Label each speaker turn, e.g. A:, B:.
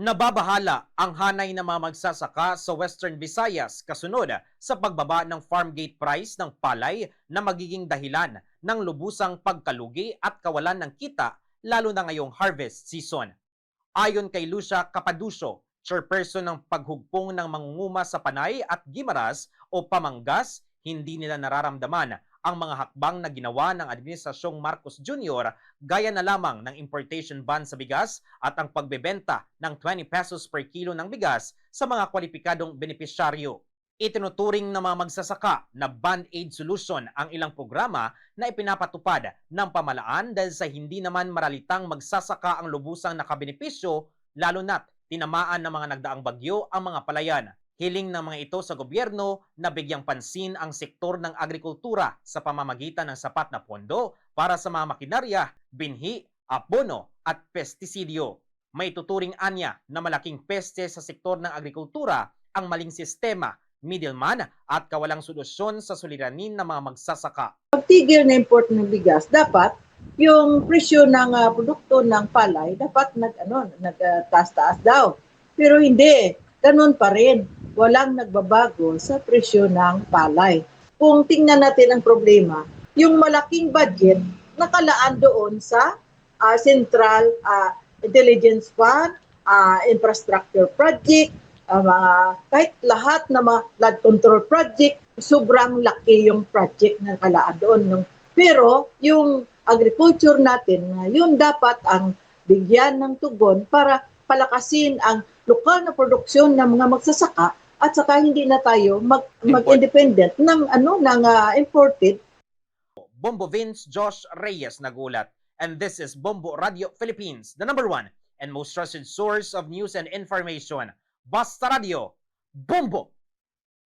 A: Nababahala ang hanay ng mga magsasaka sa Western Visayas kasunod sa pagbaba ng farm gate price ng palay na magiging dahilan ng lubusang pagkalugi at kawalan ng kita lalo na ngayong harvest season. Ayon kay Lucia Capaducio, chairperson ng paghugpong ng mangunguma sa Panay at Gimaras o Pamanggas, hindi nila nararamdaman ang mga hakbang na ginawa ng Administrasyong Marcos Jr. gaya na lamang ng importation ban sa bigas at ang pagbebenta ng 20 pesos per kilo ng bigas sa mga kwalipikadong benepisyaryo. Itinuturing ng mga magsasaka na band-aid solution ang ilang programa na ipinapatupad ng pamalaan dahil sa hindi naman maralitang magsasaka ang lubusang nakabenepisyo lalo na't tinamaan ng mga nagdaang bagyo ang mga palayan. Hiling ng mga ito sa gobyerno na bigyang pansin ang sektor ng agrikultura sa pamamagitan ng sapat na pondo para sa mga makinarya, binhi, abono at pestisidyo. May tuturing anya na malaking peste sa sektor ng agrikultura ang maling sistema, middleman at kawalang solusyon sa suliranin ng mga magsasaka.
B: pagtigil na import ng bigas, dapat yung presyo ng ah, produkto ng palay dapat nag ano nagtaas-taas daw. Pero hindi, ganun pa rin. Walang nagbabago sa presyo ng palay. Kung tingnan natin ang problema, yung malaking budget nakalaan doon sa ah, Central ah, Intelligence Fund, ah, infrastructure project, ah, mga kahit lahat na mga flood control project, sobrang laki yung project na nakalaan doon. Nung, pero yung agriculture natin, na yun dapat ang bigyan ng tugon para palakasin ang lokal na produksyon ng mga magsasaka at saka hindi na tayo mag, mag-independent ng ano ng ah, imported
A: Bombo Vince Josh Reyes nagulat. And this is Bombo Radio Philippines, the number one and most trusted source of news and information. Basta Radio, Bombo!